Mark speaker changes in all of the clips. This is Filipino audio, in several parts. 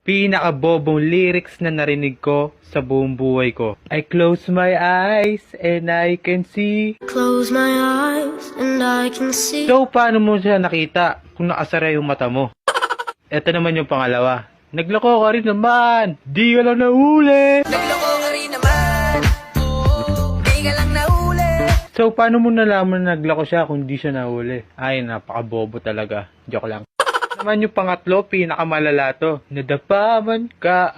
Speaker 1: Pinakabobong lyrics na narinig ko sa buong buhay ko. I close my eyes and I can see.
Speaker 2: Close my eyes and I can see.
Speaker 1: So, paano mo siya nakita kung nakasara yung mata mo? Ito naman yung pangalawa. Nagloko ka rin naman. Di ka lang nahuli.
Speaker 3: Nagloko ka rin naman Di ka lang nahuli
Speaker 1: So, paano mo nalaman na naglako siya kung di siya nahuli? Ay, napakabobo talaga. Joke lang. Naman yung pangatlo, pinakamalala to. Nadapaman ka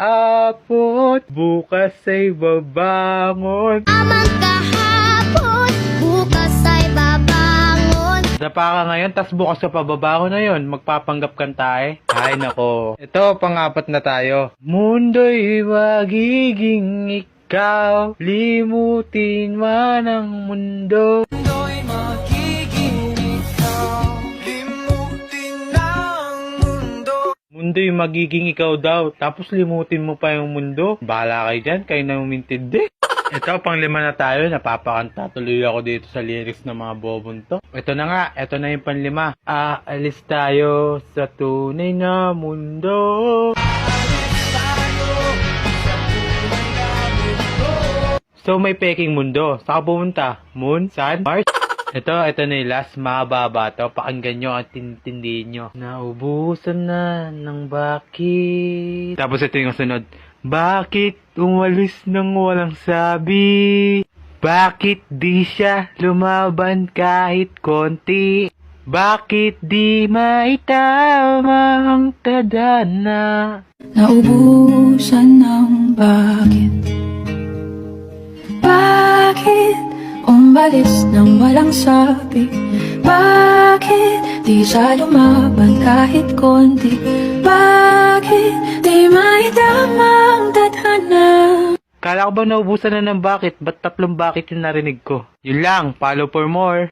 Speaker 1: apot, bukas ay babangon.
Speaker 2: Amang kahapon, bukas ay babangon.
Speaker 1: Dapa ka ngayon, tas bukas sa pababangon na yon, magpapanggap kan tayo. Ay nako. Ito, pang-apat na tayo. Mundo'y magiging ikaw, limutin man ang mundo.
Speaker 3: Mundo'y magiging
Speaker 1: Mundo'y magiging ikaw daw, tapos limutin mo pa yung mundo. Bahala kayo dyan, kayo na umintindi. Ito, pang lima na tayo. Napapakanta tuloy ako dito sa lyrics ng mga bobon to. Ito na nga, ito na yung panlima. Aalis tayo sa tunay na mundo. So, may peking mundo. Saan ka pumunta? Moon? Sun? Mars? Ito, ito na yung last. Mababa to. Pakinggan nyo at tintindihin nyo. Naubusan na ng bakit. Tapos ito yung sunod. Bakit umalis nang walang sabi? Bakit di siya lumaban kahit konti? Bakit di maitama ang tadhana?
Speaker 4: Naubusan ng bakit Bakit umalis nang walang sabi Bakit di siya lumaban kahit konti Bakit di maitama ang tadhana
Speaker 1: Kala ko ba naubusan na ng bakit? Ba't tatlong bakit yung narinig ko? Yun lang, follow for more.